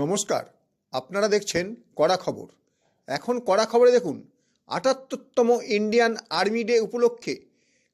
নমস্কার, আপনারা দেখছেন কড়া খবর। এখন কড়া খবরে দেখুন, আটাত্তরতম ইন্ডিয়ান আর্মি ডে উপলক্ষে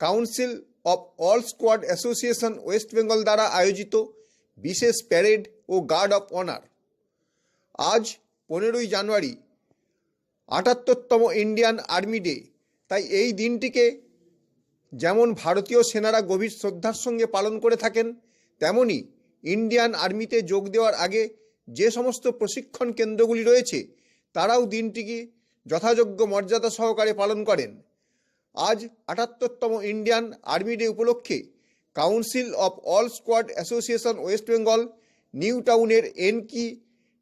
council of all squad association West Bengal দ্বারা আয়োজিত বিশেষ প্যারেড ও গার্ড অফ অনার। আজ পনেরোই জানুয়ারি, আটাত্তরতম ইন্ডিয়ান আর্মি ডে, তাই এই দিনটিকে যেমন ভারতীয় সেনারা গভীর শ্রদ্ধার সঙ্গে পালন করে থাকেন, তেমনি ইন্ডিয়ান আর্মিতে যোগ দেওয়ার আগে যে সমস্ত প্রশিক্ষণ কেন্দ্রগুলি রয়েছে, তারাও দিনটিকে যথাযোগ্য মর্যাদা সহকারে পালন করেন। আজ আটাত্তরতম ইন্ডিয়ান আর্মি ডে উপলক্ষে council of all squad association West Bengal new টাউনের এনকি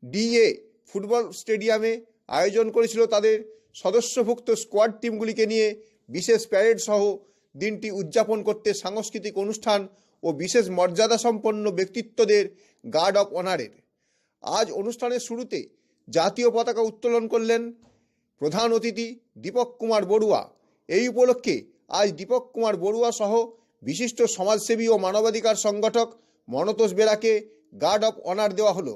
ডিএ ফুটবল স্টেডিয়ামে আয়োজন করেছিল তাদের সদস্যভুক্ত স্কোয়াড টিমগুলিকে নিয়ে বিশেষ প্যারেড সহ দিনটি উদযাপন করতে সাংস্কৃতিক অনুষ্ঠান ও বিশেষ মর্যাদা সম্পন্ন ব্যক্তিত্বদের গার্ড অফ অনারের। আজ অনুষ্ঠানের শুরুতে জাতীয় পতাকা উত্তোলন করলেন প্রধান অতিথি দীপক কুমার বড়ুয়া। এই উপলক্ষে আজ দীপক কুমার বড়ুয়া সহ বিশিষ্ট সমাজসেবী ও মানবাধিকার সংগঠক মনতোষ বেরাকে গার্ড অফ অনার দেওয়া হলো।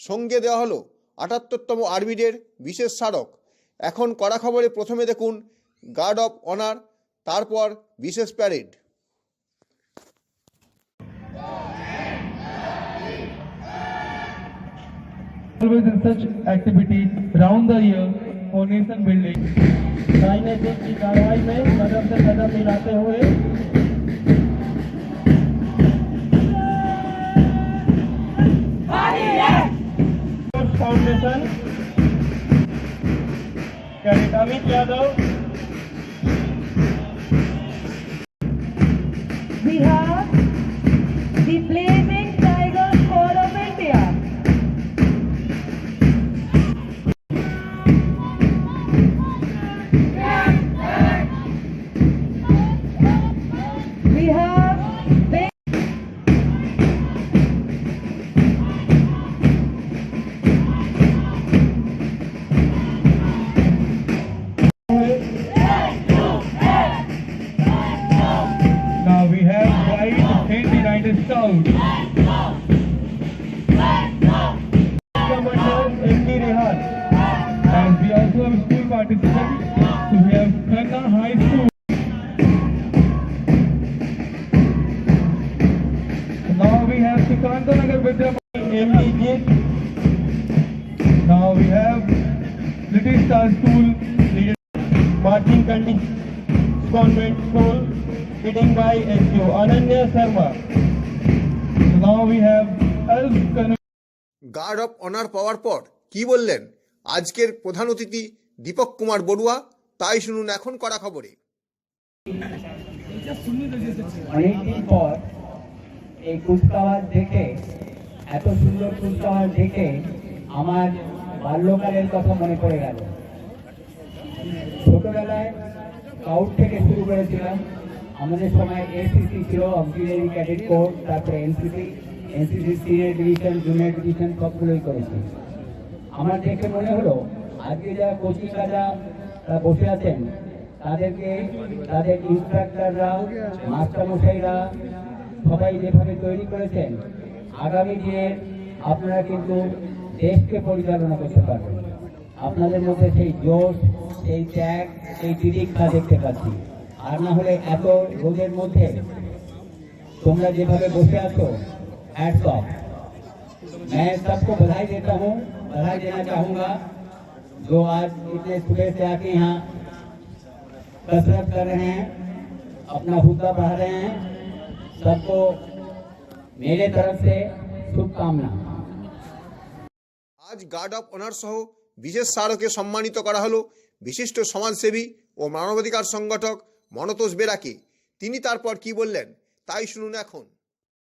সঙ্গে দেওয়া হলো আটাত্তরতম আর্মিডের বিশেষ স্মারক। এখন কড়া খবরে প্রথমে দেখুন গার্ড অফ অনার, তারপর বিশেষ parade. Always in such activity round the year for nation building. राजनीतिक की कार्रवाई में कदम से कदम मिलाते हुए foundation cadet Amit Yadav Convent School, sitting by S.U. Ananya Sharma. So now we have guard of honour পাওয়ার পর কি বললেন আজকের প্রধান অতিথি দীপক কুমার বড়ুয়া তাই শুনুন এখন করা খবরে অনেকদিন পর এই কুচকাওয়াজ দেখে এত সুন্দর কুচকাওয়াজ দেখে আমার বাল্যকালের কথা মনে পড়ে গেল ছোটবেলায় স্কাউট থেকে শুরু করেছিলাম। আমাদের সময় এসিসি ছিল অক্সিলারি ক্যাডেট কোর্স তারপরে NCC NCC senior division junior division সবগুলোই করেছি। আমার দেখে মনে হলো, আজকে যারা কোচিং যারা তারা বসে আছেন, তাদেরকে, তাদের ইন্সট্রাক্টররা মাস্টারমশাইরা সবাই যেভাবে তৈরি করেছেন, আগামী দিনে আপনারা কিন্তু দেশকে পরিচালনা করতে পারবেন। আপনাদের মধ্যে সেই জোশ সেই ত্যাগ সেই তিরিক্ষা দেখতে পাচ্ছি আর না হলে এত রোগের মধ্যে তোমরা যেভাবে বসে আছো হ্যাটস অফ मैं सबको बधाई देता हूँ बधाई देना चाहूँगा जो आज इतने सुबह से आके यहाँ कसरत कर रहे हैं अपना हुद्दा बढ़ा रहे हैं सबको मेरे तरफ से शुभकामना আজ গার্ড অফ অনার সহ বিশেষ স্মারকে সম্মানিত করা হলো বিশিষ্ট সমাজসেবী ও মানবাধিকার সংগঠক মনতোষ বেরাকি। তিনি তারপর কি বললেন তাই শুনুন এখন।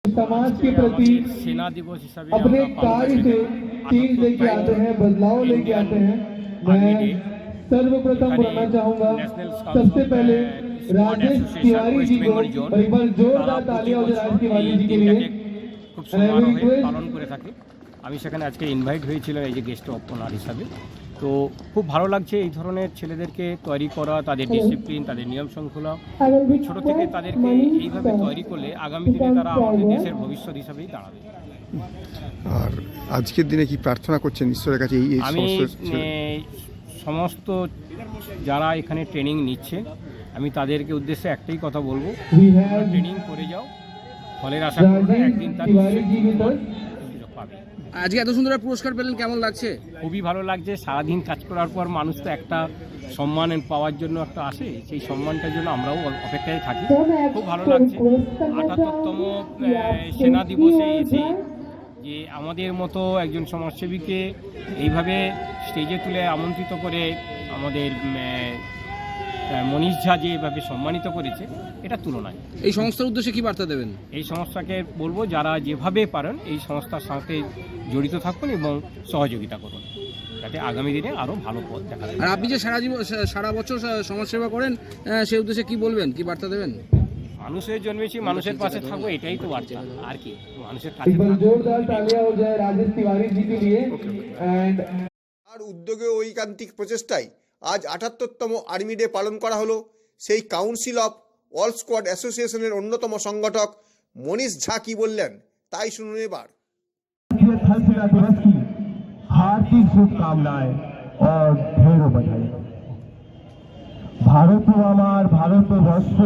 समाज के प्रति सेना दिवस अपने कार्य से चीज लेके आते हैं बदलाव लेके आते हैं मैं सर्वप्रथम बोलना चाहूंगा सबसे पहले राजेश तिवारी जी को एक बार जोरदार तालियां और राजेश तिवारी जी के लिए। খুব সম্মান পালন করে থাকি আমি সেখানে আজকে ইনভাইট হয়েছিলাম এই যে গেস্ট অপনার হিসাবে তো খুব ভালো লাগছে এই ধরনের ছেলেদেরকে তৈরি করা তাদের ডিসিপ্লিন তাদের নিয়ম শৃঙ্খলা। ছোট থেকে তাদেরকে এইভাবে তৈরি করলে আগামী দিনে তারা আমাদের দেশের ভবিষ্যৎ হিসাবেই দাঁড়াবে। আর আজকের দিনে কি প্রার্থনা করছেন ঈশ্বরের কাছে এই আমি সমস্ত যারা এখানে ট্রেনিং নিচ্ছে আমি তাদেরকে উদ্দেশ্যে একটাই কথা বলব ট্রেনিং করে যাও। ফলের আশা করবে একদিন তার আজকে এত সুন্দর পুরস্কার পেলেন, কেমন লাগছে? খুবই ভালো লাগছে। সারাদিন কাজ করার পর মানুষ তো একটা সম্মান পাওয়ার জন্য একটা আসে। সেই সম্মানটার জন্য আমরাও অপেক্ষায় থাকি। খুব ভালো লাগছে। আটাত্তরতম সেনা দিবসে এসে যে আমাদের মতো একজন সমাজসেবীকে এইভাবে স্টেজে তুলে আমন্ত্রিত করে আমাদের মনীষ ঝা যে এভাবে সম্মানিত করেছে এটা তুলনায়। এই সংস্থার উদ্দেশ্যে কি বার্তা দেবেন? এই সংস্থাকে বলব যারা যেভাবে পারেন এই সংস্থার সাথে জড়িত থাকুন এবং সহযোগিতা করুন যাতে আগামী দিনে আরও ভালো পথ দেখা আর আপনি যে সারা জীবন সারা বছর সমাজসেবা করেন সেই উদ্দেশ্যে কি বলবেন? কি বার্তা দেবেন? মানুষের জন্মেছি মানুষের পাশে থাকব এটাই তো বার্তা। আর কি? মানুষের কাছে আর উদ্যোগে ঐকান্তিক প্রচেষ্টায় আজ আটাত্তরতম আর্মি ডে পালন করা হলো সেই কাউন্সিল অফ অল স্কোয়াড অ্যাসোসিয়েশনের অন্যতম সংগঠক মনীষ ঝা কি বললেন তাই শুনুন এবার भारतीय थल सेना दिवस की हार्दिक शुभकामनाएं और ढेरों बधाई ভারত আমার ভারতবর্ষ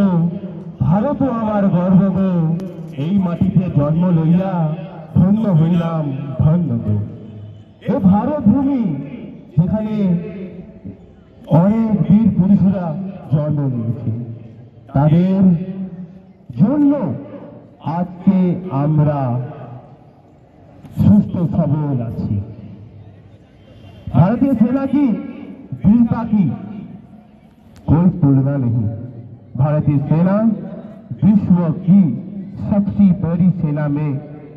ভারত আমার গর্ব গো এই মাটিতে জন্ম লইয়া ধন্য হইলাম ধন্য গো এ ভারত ভূমি যেখানে অনেক বীর পুরুষরা জন্ম নিয়েছে তাদের জন্য আজকে আমরা সুস্থ সবল আছি भारतीय सेना की वीरता की कोई तुलना नहीं भारतीय सेना विश्व की सबसे बड़ी सेना में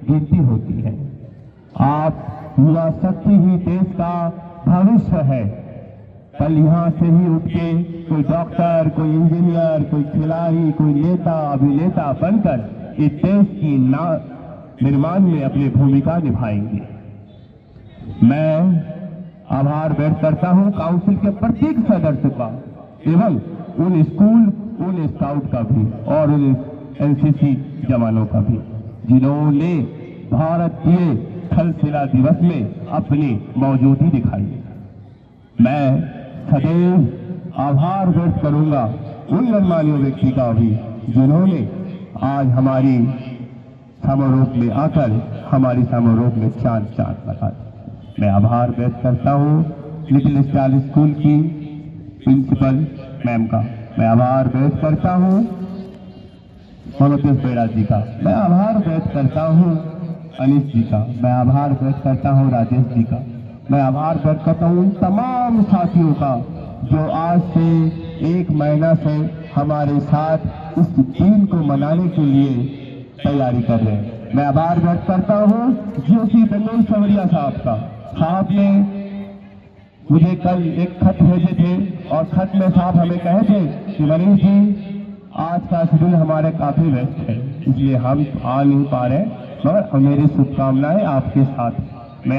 गिनती होती है आप युवा शक्ति ही देश का भविष्य है कल यहाँ से ही उठ के कोई डॉक्टर, कोई इंजीनियर, कोई खिलाड़ी, कोई नेता, अभिनेता बनकर इस देश की निर्माण में अपनी भूमिका निभाएँगे। मैं आभार व्यक्त करता हूँ काउंसिल के प्रत्येक सदस्य का एवं उन स्कूल, उन स्काउट का भी और उन एनसीसी जवानों का भी, जिन्होंने भारतीय थल सेना दिवस में अपनी मौजूदगी दिखाई। मैं सदैव आभार व्यक्त करूँगा उन गणमान्य व्यक्ति का भी, जिन्होंने आज हमारी समारोह में आकर हमारी समारोह में चाँद चाँद लगा मैं आभार व्यक्त करता हूँ लिटिल स्टार स्कूल की प्रिंसिपल मैम का। मैं आभार व्यक्त करता हूँ मनोतेश बेड़ा जी का। मैं आभार व्यक्त करता हूँ अनिश जी का। मैं आभार व्यक्त करता हूँ राजेश जी का। मैं आभार व्यक्त करता हूँ उन तमाम साथियों का, जो आज से एक महीना से हमारे साथ इस दिन को मनाने के लिए तैयारी कर रहे हैं मैं आभार व्यक्त करता हूँ जोशी बेंगल सवरिया साहब का साहब ने मुझे कल एक खत भेजे थे और खत में साहब हमें कहे थे कि मनीष जी, आज का शेड्यूल हमारे काफ़ी व्यस्त है, इसलिए हम आ नहीं पा रहे मगर मेरी शुभकामनाएँ आपके साथ। मैं